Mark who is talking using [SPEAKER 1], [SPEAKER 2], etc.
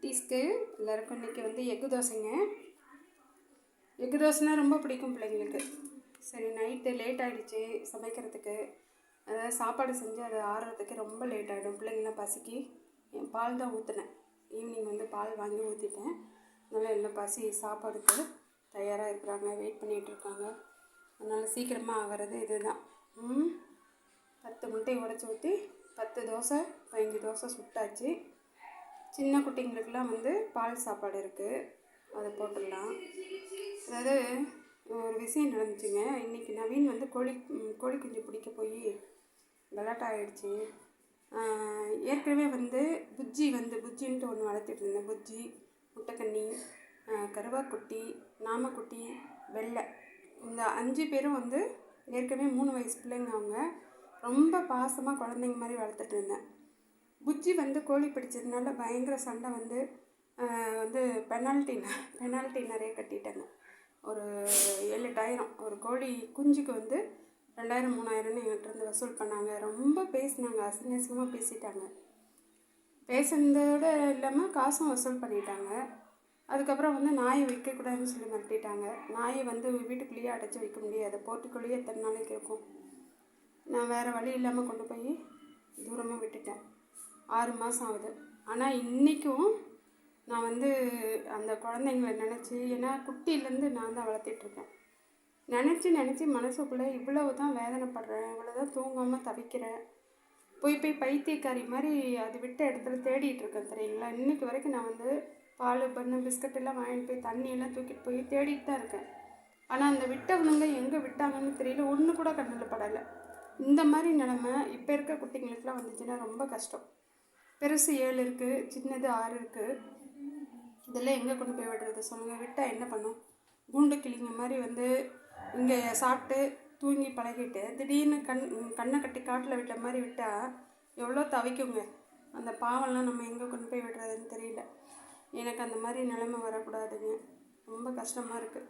[SPEAKER 1] குட்டீஸ்க்கு எல்லாருக்கும் இன்றைக்கி வந்து எக்கு தோசைங்க. எக்கு தோசைனா ரொம்ப பிடிக்கும் பிள்ளைங்களுக்கு. சரி நைட்டு லேட் ஆகிடுச்சு சமைக்கிறதுக்கு. அதாவது சாப்பாடு செஞ்சு அது ஆறுறதுக்கு ரொம்ப லேட் ஆகிடும் பிள்ளைங்களாம் பசிக்கு. என் பால் தான் ஊற்றினேன் ஈவினிங் வந்து பால் வாங்கி ஊற்றிட்டேன் அதனால் எல்லாம் பசி சாப்பாடுக்கு தயாராக இருக்கிறாங்க. வெயிட் பண்ணிகிட்டு இருக்காங்க. அதனால் சீக்கிரமாக ஆகிறது இதுதான். தான் பத்து முட்டையை உடச்சி ஊற்றி பத்து தோசை பதினஞ்சு தோசை சுட்டாச்சு. சின்ன குட்டிங்களுக்கெல்லாம் வந்து பால் சாப்பாடு இருக்குது அதை போட்டுடலாம். அதாவது ஒரு விஷயம் நடந்துச்சுங்க. இன்றைக்கி நவீன் வந்து கோழி கோழி குஞ்சு பிடிக்க போய் கலாட்டா ஆகிடுச்சு ஏற்கனவே வந்து புஜ்ஜி வந்து புஜ்ஜின்ட்டு ஒன்று வளர்த்துட்டு இருந்தேன். புஜ்ஜி முட்டைக்கண்ணி கருவாக்குட்டி நாமக்குட்டி வெள்ளை. இந்த அஞ்சு பேரும் வந்து ஏற்கனவே மூணு வயசு பிள்ளைங்க அவங்க. ரொம்ப பாசமாக குழந்தைங்க மாதிரி வளர்த்துட்டு இருந்தேன். புஜ்ஜி வந்து கோழி பிடிச்சதுனால பயங்கர சண்டை வந்து வந்து பெனால்ட்டி பெனால்ட்டி நிறைய கட்டிட்டாங்க. ஒரு ஏழு எட்டாயிரம் ஒரு கோழி குஞ்சுக்கு வந்து ரெண்டாயிரம் மூணாயிரம்னு எங்கிட்ட இருந்து வசூல் பண்ணாங்க. ரொம்ப பேசினாங்க. அசிங்க பேசிட்டாங்க. பேசுனதோட இல்லாமல் காசும் வசூல் பண்ணிட்டாங்க. அதுக்கப்புறம் வந்து நாயை வைக்கக்கூடாதுன்னு சொல்லி மிரட்டிட்டாங்க. நாயை வந்து வீட்டுக்குள்ளேயே அடைச்சி வைக்க முடியாது. போட்டுக்குள்ளேயே எத்தனை நாளைக்கு இருக்கும்? நான் வேறு வழி இல்லாமல் கொண்டு போய் தூரமாக விட்டுட்டேன். ஆறு மாதம் ஆகுது. ஆனால் இன்றைக்கும் நான் வந்து அந்த குழந்தைங்கள நினச்சி ஏன்னா குட்டியிலேருந்து நான் தான் வளர்த்திட்ருக்கேன் நினச்சி நினச்சி மனசுக்குள்ளே இவ்வளவு தான் வேதனைப்படுறேன். இவ்வளோ தான் தூங்காமல் தவிக்கிறேன் போய் போய் பைத்தியக்காரி மாதிரி அது விட்ட இடத்துல தேடிட்டு இருக்கேன் தெரியுங்களா? இன்றைக்கி வரைக்கும் நான் வந்து பால் பண்ணு பிஸ்கட் எல்லாம் வாங்கிட்டு போய் தண்ணியெல்லாம் தூக்கிட்டு போய் தேடிட்டு தான் இருக்கேன். ஆனால் அந்த விட்டவனுங்க எங்கே விட்டாங்கன்னு தெரியல. ஒன்று கூட கண்ணில் படலை. இந்த மாதிரி நிலமை இப்போ இருக்க குட்டிங்களுக்குலாம் வந்துச்சுன்னா ரொம்ப கஷ்டம். பெருசு ஏழு இருக்குது சின்னது ஆறு இருக்குது இதெல்லாம் எங்கே கொண்டு போய் விடுறது? சொல்லுங்கள் விட்டால் என்ன பண்ணும்? கூண்டு கிளிங்க மாதிரி வந்து இங்கே சாப்பிட்டு தூங்கி பழகிட்டு திடீர்னு கண் கண்ணை கட்டி காட்டில் விட்ட மாதிரி விட்டால் எவ்வளோ தவிக்குங்க? அந்த பாவம்லாம் நம்ம எங்கே கொண்டு போய் விடுறதுன்னு தெரியல. எனக்கு அந்த மாதிரி நிலைமை வரக்கூடாதுங்க. ரொம்ப கஷ்டமாக இருக்குது